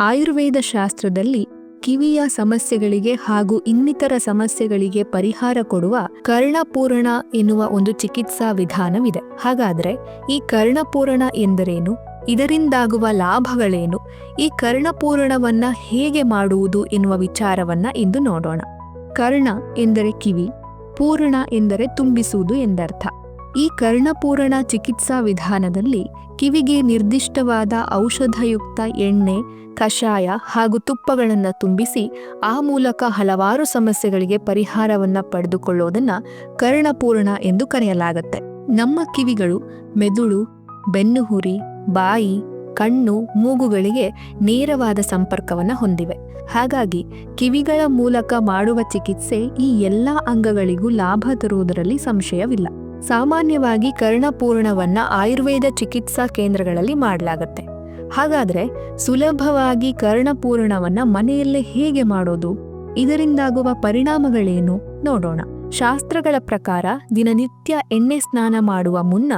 ಆಯುರ್ವೇದ ಶಾಸ್ತ್ರದಲ್ಲಿ ಕಿವಿಯ ಸಮಸ್ಯೆಗಳಿಗೆ ಹಾಗೂ ಇನ್ನಿತರ ಸಮಸ್ಯೆಗಳಿಗೆ ಪರಿಹಾರ ಕೊಡುವ ಕರ್ಣಪೂರಣ ಎನ್ನುವ ಒಂದು ಚಿಕಿತ್ಸಾ ವಿಧಾನವಿದೆ. ಹಾಗಾದರೆ ಈ ಕರ್ಣಪೂರಣ ಎಂದರೇನು? ಇದರಿಂದಾಗುವ ಲಾಭಗಳೇನು? ಈ ಕರ್ಣಪೂರಣವನ್ನ ಹೇಗೆ ಮಾಡುವುದು ಎನ್ನುವ ವಿಚಾರವನ್ನ ಇಂದು ನೋಡೋಣ. ಕರ್ಣ ಎಂದರೆ ಕಿವಿ, ಪೂರ್ಣ ಎಂದರೆ ತುಂಬಿಸುವುದು ಎಂದರ್ಥ. ಈ ಕರ್ಣಪೂರಣ ಚಿಕಿತ್ಸಾ ವಿಧಾನದಲ್ಲಿ ಕಿವಿಗೆ ನಿರ್ದಿಷ್ಟವಾದ ಔಷಧಯುಕ್ತ ಎಣ್ಣೆ, ಕಷಾಯ ಹಾಗೂ ತುಪ್ಪಗಳನ್ನು ತುಂಬಿಸಿ ಆ ಮೂಲಕ ಹಲವಾರು ಸಮಸ್ಯೆಗಳಿಗೆ ಪರಿಹಾರವನ್ನು ಪಡೆದುಕೊಳ್ಳೋದನ್ನು ಕರ್ಣಪೂರ್ಣ ಎಂದು ಕರೆಯಲಾಗುತ್ತೆ. ನಮ್ಮ ಕಿವಿಗಳು ಮೆದುಳು, ಬೆನ್ನುಹುರಿ, ಬಾಯಿ, ಕಣ್ಣು, ಮೂಗುಗಳಿಗೆ ನೇರವಾದ ಸಂಪರ್ಕವನ್ನ ಹೊಂದಿವೆ. ಹಾಗಾಗಿ ಕಿವಿಗಳ ಮೂಲಕ ಮಾಡುವ ಚಿಕಿತ್ಸೆ ಈ ಎಲ್ಲ ಅಂಗಗಳಿಗೂ ಲಾಭ ತರುವುದರಲ್ಲಿ ಸಂಶಯವಿಲ್ಲ. ಸಾಮಾನ್ಯವಾಗಿ ಕರ್ಣಪೂರ್ಣವನ್ನ ಆಯುರ್ವೇದ ಚಿಕಿತ್ಸಾ ಕೇಂದ್ರಗಳಲ್ಲಿ ಮಾಡಲಾಗುತ್ತೆ. ಹಾಗಾದ್ರೆ ಸುಲಭವಾಗಿ ಕರ್ಣಪೂರ್ಣವನ್ನ ಮನೆಯಲ್ಲೇ ಹೇಗೆ ಮಾಡೋದು? ಇದರಿಂದಾಗುವ ಪರಿಣಾಮಗಳೇನು? ನೋಡೋಣ. ಶಾಸ್ತ್ರಗಳ ಪ್ರಕಾರ ದಿನನಿತ್ಯ ಎಣ್ಣೆ ಸ್ನಾನ ಮಾಡುವ ಮುನ್ನ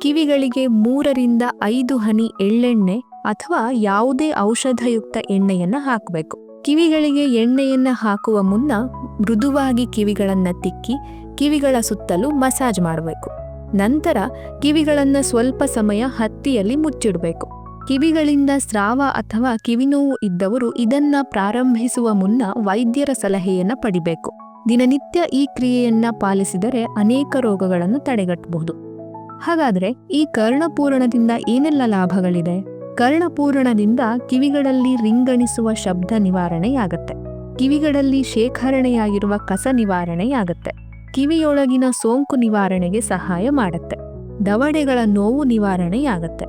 ಕಿವಿಗಳಿಗೆ ಮೂರರಿಂದ ಐದು ಹನಿ ಎಳ್ಳೆಣ್ಣೆ ಅಥವಾ ಯಾವುದೇ ಔಷಧಯುಕ್ತ ಎಣ್ಣೆಯನ್ನ ಹಾಕಬೇಕು. ಕಿವಿಗಳಿಗೆ ಎಣ್ಣೆಯನ್ನ ಹಾಕುವ ಮುನ್ನ ಮೃದುವಾಗಿ ಕಿವಿಗಳನ್ನ ತಿಕ್ಕಿ ಕಿವಿಗಳ ಸುತ್ತಲೂ ಮಸಾಜ್ ಮಾಡಬೇಕು. ನಂತರ ಕಿವಿಗಳನ್ನು ಸ್ವಲ್ಪ ಸಮಯ ಹತ್ತಿಯಲ್ಲಿ ಮುಚ್ಚಿಡಬೇಕು. ಕಿವಿಗಳಿಂದ ಸ್ರಾವ ಅಥವಾ ಕಿವಿನೋವು ಇದ್ದವರು ಇದನ್ನ ಪ್ರಾರಂಭಿಸುವ ಮುನ್ನ ವೈದ್ಯರ ಸಲಹೆಯನ್ನು ಪಡಿಬೇಕು. ದಿನನಿತ್ಯ ಈ ಕ್ರಿಯೆಯನ್ನ ಪಾಲಿಸಿದರೆ ಅನೇಕ ರೋಗಗಳನ್ನು ತಡೆಗಟ್ಟಬಹುದು. ಹಾಗಾದರೆ ಈ ಕರ್ಣಪೂರಣದಿಂದ ಏನೆಲ್ಲ ಲಾಭಗಳಿದೆ? ಕರ್ಣಪೂರಣದಿಂದ ಕಿವಿಗಳಲ್ಲಿ ರಿಂಗಣಿಸುವ ಶಬ್ದ ನಿವಾರಣೆಯಾಗತ್ತೆ. ಕಿವಿಗಳಲ್ಲಿ ಶೇಖರಣೆಯಾಗಿರುವ ಕಸ ನಿವಾರಣೆಯಾಗತ್ತೆ. ಕಿವಿಯೊಳಗಿನ ಸೋಂಕು ನಿವಾರಣೆಗೆ ಸಹಾಯ ಮಾಡುತ್ತೆ. ದವಡೆಗಳ ನೋವು ನಿವಾರಣೆಯಾಗತ್ತೆ.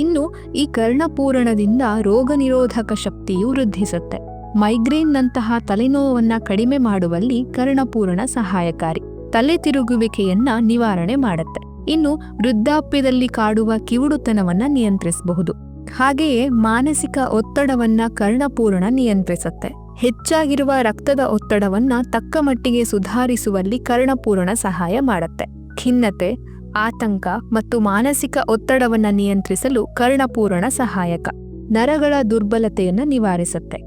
ಇನ್ನು ಈ ಕರ್ಣಪೂರಣದಿಂದ ರೋಗ ನಿರೋಧಕ ಶಕ್ತಿಯು ವೃದ್ಧಿಸುತ್ತೆ. ಮೈಗ್ರೇನ್ನಂತಹ ತಲೆನೋವನ್ನು ಕಡಿಮೆ ಮಾಡುವಲ್ಲಿ ಕರ್ಣಪೂರಣ ಸಹಾಯಕಾರಿ. ತಲೆ ತಿರುಗುವಿಕೆಯನ್ನ ನಿವಾರಣೆ ಮಾಡುತ್ತೆ. ಇನ್ನು ವೃದ್ಧಾಪ್ಯದಲ್ಲಿ ಕಾಡುವ ಕಿವುಡುತನವನ್ನ ನಿಯಂತ್ರಿಸಬಹುದು. ಹಾಗೆಯೇ ಮಾನಸಿಕ ಒತ್ತಡವನ್ನ ಕರ್ಣಪೂರಣ ನಿಯಂತ್ರಿಸುತ್ತೆ. ಹೆಚ್ಚಾಗಿರುವ ರಕ್ತದ ಒತ್ತಡವನ್ನು ತಕ್ಕ ಮಟ್ಟಿಗೆ ಸುಧಾರಿಸುವಲ್ಲಿ ಕರ್ಣಪೂರಣ ಸಹಾಯ ಮಾಡುತ್ತೆ. ಖಿನ್ನತೆ, ಆತಂಕ ಮತ್ತು ಮಾನಸಿಕ ಒತ್ತಡವನ್ನು ನಿಯಂತ್ರಿಸಲು ಕರ್ಣಪೂರಣ ಸಹಾಯಕ. ನರಗಳ ದುರ್ಬಲತೆಯನ್ನು ನಿವಾರಿಸುತ್ತೆ.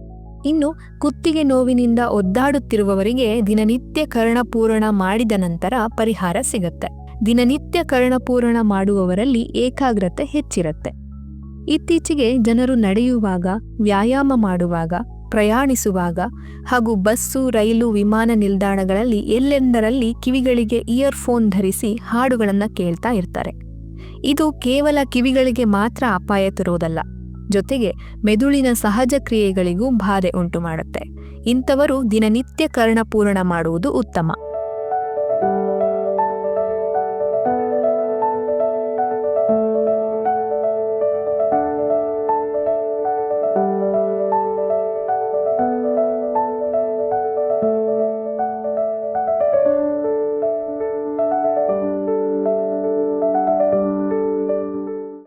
ಇನ್ನು ಕುತ್ತಿಗೆ ನೋವಿನಿಂದ ಒದ್ದಾಡುತ್ತಿರುವವರಿಗೆ ದಿನನಿತ್ಯ ಕರ್ಣಪೂರಣ ಮಾಡಿದ ನಂತರ ಪರಿಹಾರ ಸಿಗುತ್ತೆ. ದಿನನಿತ್ಯ ಕರ್ಣಪೂರಣ ಮಾಡುವವರಲ್ಲಿ ಏಕಾಗ್ರತೆ ಹೆಚ್ಚಿರುತ್ತೆ. ಇತ್ತೀಚೆಗೆ ಜನರು ನಡೆಯುವಾಗ, ವ್ಯಾಯಾಮ ಮಾಡುವಾಗ ಪ್ರಯಾಣಿಸುವಾಗ ಹಾಗೂ ಬಸ್ಸು, ರೈಲು, ವಿಮಾನ ನಿಲ್ದಾಣಗಳಲ್ಲಿ ಎಲ್ಲೆಂದರಲ್ಲಿ ಕಿವಿಗಳಿಗೆ ಇಯರ್ಫೋನ್ ಧರಿಸಿ ಹಾಡುಗಳನ್ನು ಕೇಳ್ತಾ ಇರ್ತಾರೆ. ಇದು ಕೇವಲ ಕಿವಿಗಳಿಗೆ ಮಾತ್ರ ಅಪಾಯ ತರುವುದಲ್ಲ ಜೊತೆಗೆ ಮೆದುಳಿನ ಸಹಜ ಕ್ರಿಯೆಗಳಿಗೂ ಬಾಧೆ ಉಂಟು ಮಾಡುತ್ತೆ ಇಂಥವರು ದಿನನಿತ್ಯ ಕರ್ಣಪೂರ್ಣ ಮಾಡುವುದು ಉತ್ತಮ.